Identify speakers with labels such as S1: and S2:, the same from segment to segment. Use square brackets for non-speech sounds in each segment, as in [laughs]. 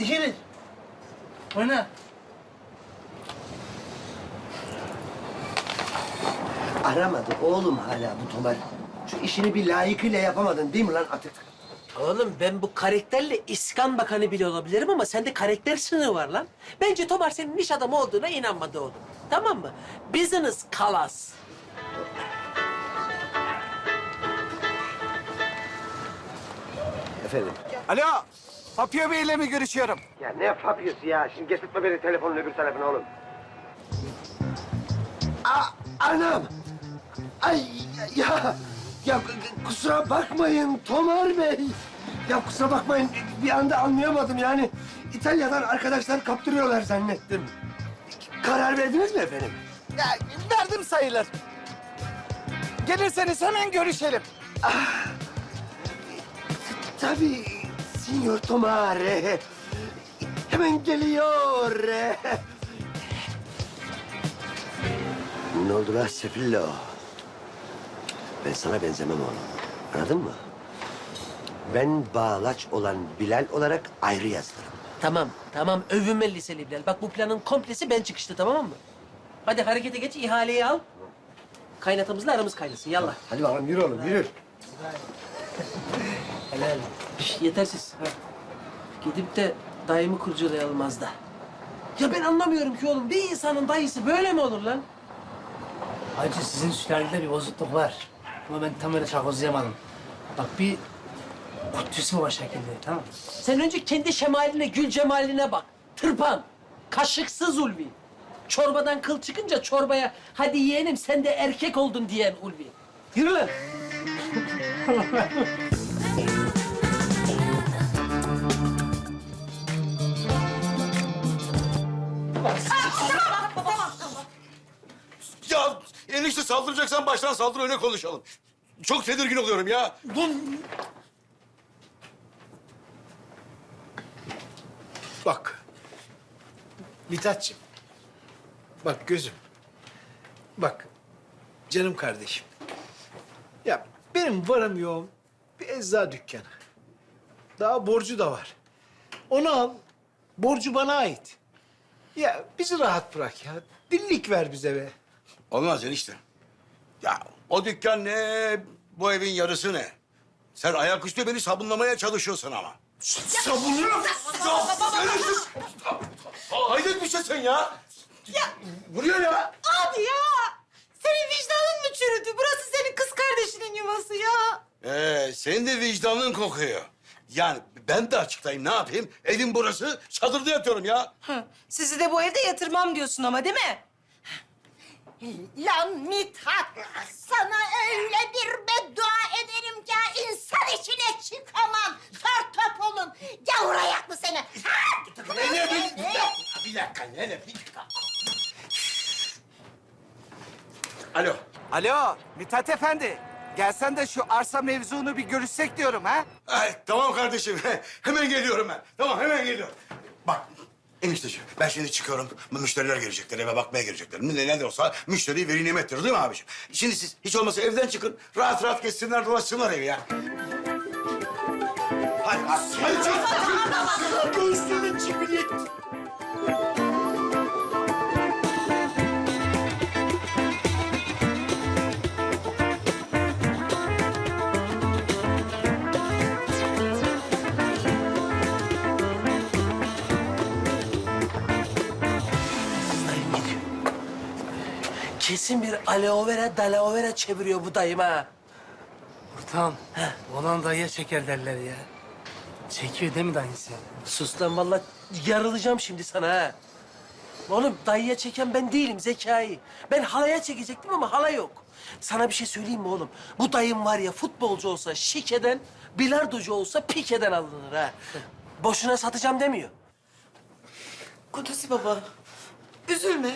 S1: İki bir. Oyna.
S2: Aramadı oğlum hala bu Tomar. Şu işini bir layıkıyla yapamadın değil mi lan atık?
S3: Oğlum ben bu karakterle İskan Bakanı bile olabilirim ama sende karakter sınırı var lan. Bence Tomar senin iş adamı olduğuna inanmadı oğlum. Tamam mı? Business class.
S2: Efendim?
S4: Alo, Papio Bey'le mi görüşüyorum?
S2: Ya ne yapıyorsun ya? Şimdi getirtme beni telefonun öbür tarafına oğlum. Aa, anam! Ay ya! Ya kusura bakmayın Tomar Bey. Ya kusura bakmayın bir anda anlayamadım yani. İtalya'dan arkadaşlar kaptırıyorlar zannettim. Karar verdiniz mi efendim?
S4: Ya, verdim sayılır. Gelirseniz hemen görüşelim.
S2: Tabii, Signor Tomare. Hemen geliyor. Ne oldu lan Sefillo? Ben sana benzemem oğlum. Anladın mı? Ben bağlaç olan Bilal olarak ayrı yazılırım.
S3: Tamam, tamam. Övünme liseli Bilal. Bak bu planın komplesi ben çıkıştı tamam mı? Hadi harekete geç, ihaleyi al. Kaynatamızla aramız kaynasın. Yallah.
S2: Hadi bakalım yürü oğlum yürü.
S3: Helal. Şş, yetersiz. Ha. Gidip de dayımı kurcalayalım az da. Ya ben anlamıyorum ki oğlum. Bir insanın dayısı böyle mi olur lan?
S1: Hacı sizin sülalede bir bozukluk var. Ama ben tam öyle çakozlayamadım. Bak bir kutüsü var şekilde tamam mı?
S3: Sen önce kendi şemaline, gül cemaline bak. Tırpan. Kaşıksız Ulvi. Çorbadan kıl çıkınca çorbaya hadi yeğenim sen de erkek oldun diyen Ulvi. Yürü lan. [laughs]
S5: Ya enişte saldıracaksan baştan saldır öyle konuşalım. Çok tedirgin oluyorum ya.
S6: Bak. Mithatçığım. Bak gözüm. Bak. Canım kardeşim. Ya benim varım yoğum bir eczacı dükkanı. Daha borcu da var. Onu al. Borcu bana ait. Ya bizi rahat bırak ya. Dillik ver bize be.
S5: Olmaz enişte. Ya o dükkan ne, bu evin yarısı ne? Sen ayaküstü beni sabunlamaya çalışıyorsun ama. Sabunluyor Hayret bir şey sen ya. Vuruyor ya.
S7: Abi ya! Senin vicdanın mı çürüdü? Burası senin kız kardeşinin yuvası ya.
S5: Ee, senin de vicdanın kokuyor. Yani ben de açıklayayım ne yapayım? Evim burası, çadırda yatıyorum ya.
S7: Sizi de bu evde yatırmam diyorsun ama değil mi?
S8: Lan Mithat, sana öyle bir beddua ederim ki insan içine çıkamam. Zor top olun. Gavur ayaklı seni. Ha!
S5: Ne, ne, bir, bir dakika, bir dakika. Alo.
S4: Alo, Mithat Efendi. Gelsen de şu arsa mevzunu bir görüşsek diyorum ha.
S5: Ay, tamam kardeşim. [laughs] hemen geliyorum ben. Tamam hemen geliyorum. Enişteciğim ben şimdi çıkıyorum. Müşteriler gelecekler eve bakmaya gelecekler. Ne, ne de olsa müşteri veri nimettir değil mi abiciğim? Şimdi siz hiç olmazsa evden çıkın. Rahat rahat geçsinler dolaşsınlar evi ya. Hadi, hadi, hadi çık. Göğsünün çipini.
S3: Kesin bir aloe vera, dalaue vera çeviriyor bu dayım ha.
S1: Ortam. Olan dayıya çeker derler ya. Çekiyor değil mi dayısı?
S3: Sus lan vallahi yarılacağım şimdi sana ha. Oğlum dayıya çeken ben değilim Zekai. Ben halaya çekecektim ama hala yok. Sana bir şey söyleyeyim mi oğlum? Bu dayım var ya futbolcu olsa şikeden, bilardocu olsa pikeden alınır ha. Boşuna satacağım demiyor.
S7: Kudüs'ü baba, üzülme.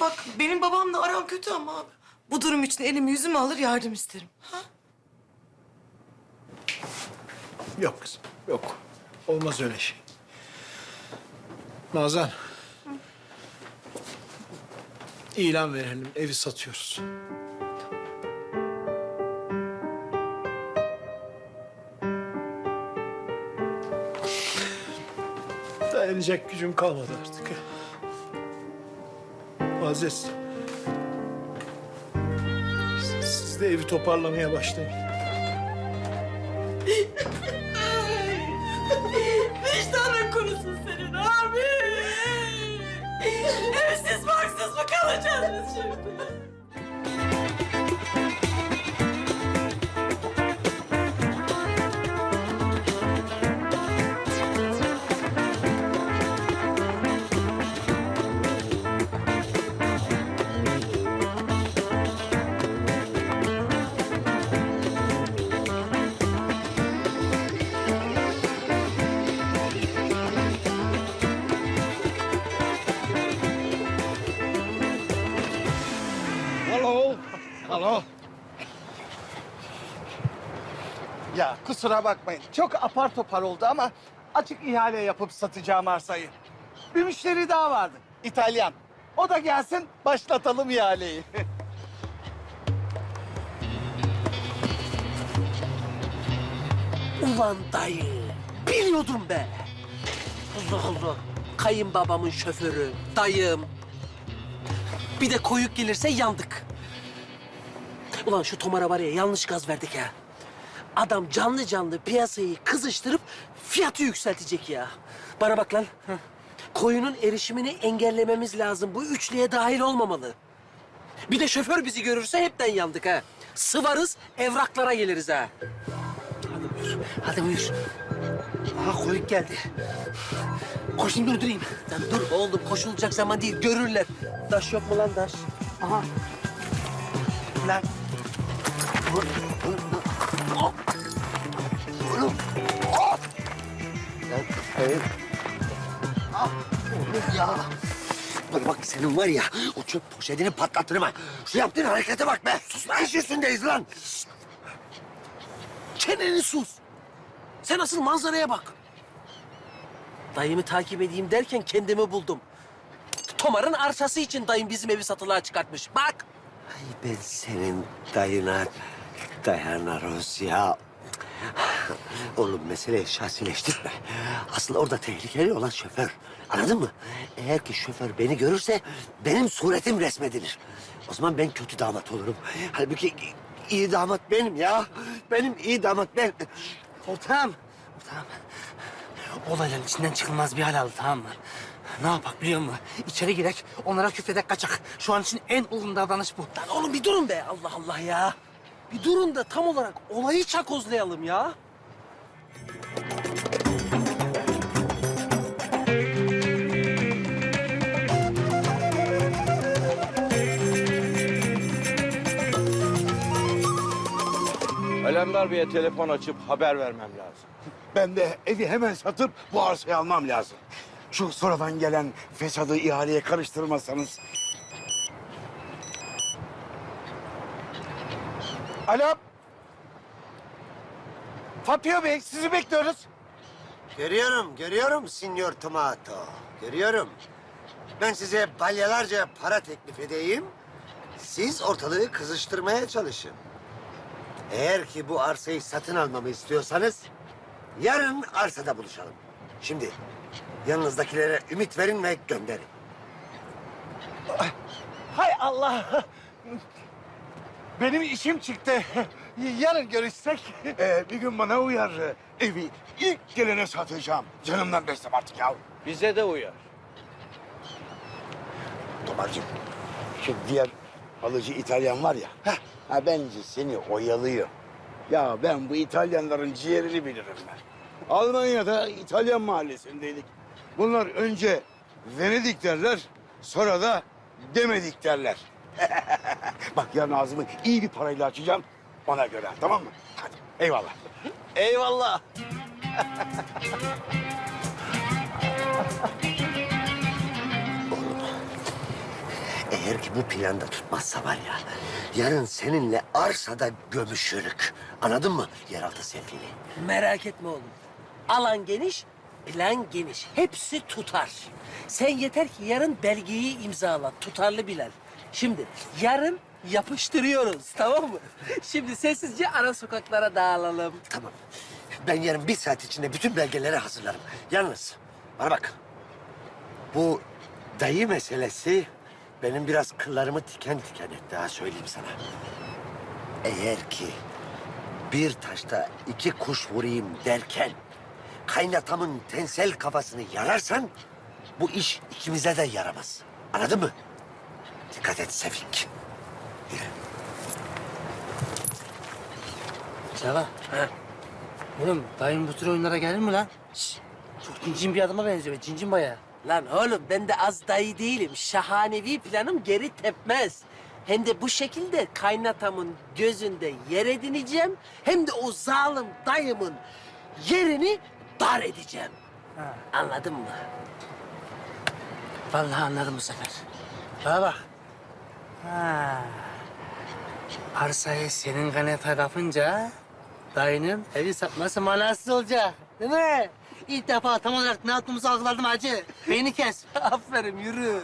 S7: Bak benim babamla aram kötü ama... Bu durum için elimi yüzümü alır yardım isterim. Ha?
S6: Yok kızım, yok. Olmaz öyle şey. Nazan. İlan verelim, evi satıyoruz. Dayanacak gücüm kalmadı artık. Aziz. Siz, de evi toparlamaya başlayın.
S7: Vicdanın kurusun senin abi. Evsiz barksız mı kalacağız biz şimdi?
S4: Alo. Ya kusura bakmayın. Çok apar topar oldu ama açık ihale yapıp satacağım arsayı. Bir müşteri daha vardı. İtalyan. O da gelsin başlatalım ihaleyi. [laughs]
S3: Ulan dayı. Biliyordum be. Allah Allah. Kayınbabamın şoförü, dayım. Bir de koyuk gelirse yandık. Ulan şu Tomar'a var ya yanlış gaz verdik ha. Adam canlı canlı piyasayı kızıştırıp fiyatı yükseltecek ya. Bana bak lan. Koyunun erişimini engellememiz lazım. Bu üçlüye dahil olmamalı. Bir de şoför bizi görürse hepten yandık ha. Sıvarız, evraklara geliriz ha. Hadi buyur, hadi buyur. Aha koyuk geldi. Koşayım durdurayım. Lan dur oğlum koşulacak zaman değil görürler. Daş yok mu lan daş? Aha. Lan. Oğlum ya. Bana bak senin var ya o çöp poşetini patlattırım ha. Şu yaptığın harekete bak be. Sus lan iş üstündeyiz lan. Çeneni sus. Sen asıl manzaraya bak. Dayımı takip edeyim derken kendimi buldum. Tomar'ın arsası için dayım bizim evi satılığa çıkartmış. Bak.
S2: Ay ben senin dayına dayanırız ya. Oğlum meseleyi şahsileştirme. Asıl orada tehlikeli olan şoför. Anladın mı? Eğer ki şoför beni görürse benim suretim resmedilir. O zaman ben kötü damat olurum. Halbuki iyi damat benim ya. Benim iyi damat ben.
S1: Ortağım. Ortağım. Olayların içinden çıkılmaz bir hal aldı tamam mı? Ne yapak biliyor musun? İçeri girek, onlara küfredek kaçak. Şu an için en uygun davranış bu.
S3: Lan oğlum bir durun be Allah Allah ya. Bir durun da tam olarak olayı çakozlayalım ya.
S5: Alemdar Bey'e telefon açıp haber vermem lazım. Ben de evi hemen satıp bu arsayı almam lazım. Şu sonradan gelen fesadı ihaleye karıştırmasanız.
S4: Alo. Fatih Bey sizi bekliyoruz.
S2: Görüyorum, görüyorum Signor Tomato. Görüyorum. Ben size balyalarca para teklif edeyim. Siz ortalığı kızıştırmaya çalışın. Eğer ki bu arsayı satın almamı istiyorsanız... ...yarın arsada buluşalım. Şimdi yanınızdakilere ümit verin ve gönderin.
S4: Hay Allah. Benim işim çıktı. [laughs] Yarın görüşsek.
S5: Ee, bir gün bana uyar. Evi ilk gelene satacağım. Canımdan beslem artık ya.
S9: Bize de uyar.
S5: Tomarcığım, şu diğer alıcı İtalyan var ya. Heh, ha bence seni oyalıyor. Ya ben bu İtalyanların ciğerini bilirim ben. Almanya'da İtalyan mahallesindeydik. Bunlar önce Venedik derler, sonra da demedik derler. Bak yarın ağzımı iyi bir parayla açacağım. Ona göre tamam mı? Hadi eyvallah.
S3: Eyvallah.
S2: Eğer ki bu planda tutmazsa var ya... ...yarın seninle arsada gömüşürük. Anladın mı? Yeraltı sefili.
S3: Merak etme oğlum. Alan geniş, plan geniş. Hepsi tutar. Sen yeter ki yarın belgeyi imzala. Tutarlı Bilal. Şimdi yarın yapıştırıyoruz tamam mı? Şimdi sessizce ara sokaklara dağılalım.
S2: Tamam. Ben yarın bir saat içinde bütün belgeleri hazırlarım. Yalnız bana bak. Bu dayı meselesi benim biraz kıllarımı tiken tiken etti ha söyleyeyim sana. Eğer ki bir taşta iki kuş vurayım derken kaynatamın tensel kafasını yararsan bu iş ikimize de yaramaz. Anladın mı? Dikkat et Sefik.
S1: Ceva. Oğlum dayım bu tür oyunlara gelir mi lan? Şş, çok cincin bir adama benziyor. Cincin bayağı.
S3: Lan oğlum ben de az dayı değilim. Şahanevi planım geri tepmez. Hem de bu şekilde kaynatamın gözünde yer edineceğim. Hem de o zalim dayımın yerini dar edeceğim. Anladın mı?
S1: Vallahi anladım bu sefer. Bana bak. Ha. Arsayı senin kanata kapınca dayının evi satması manasız olacak. Değil mi? İlk defa tam olarak ne yaptığımızı algıladım hacı. Beyni kes. [laughs]
S3: Aferin yürü.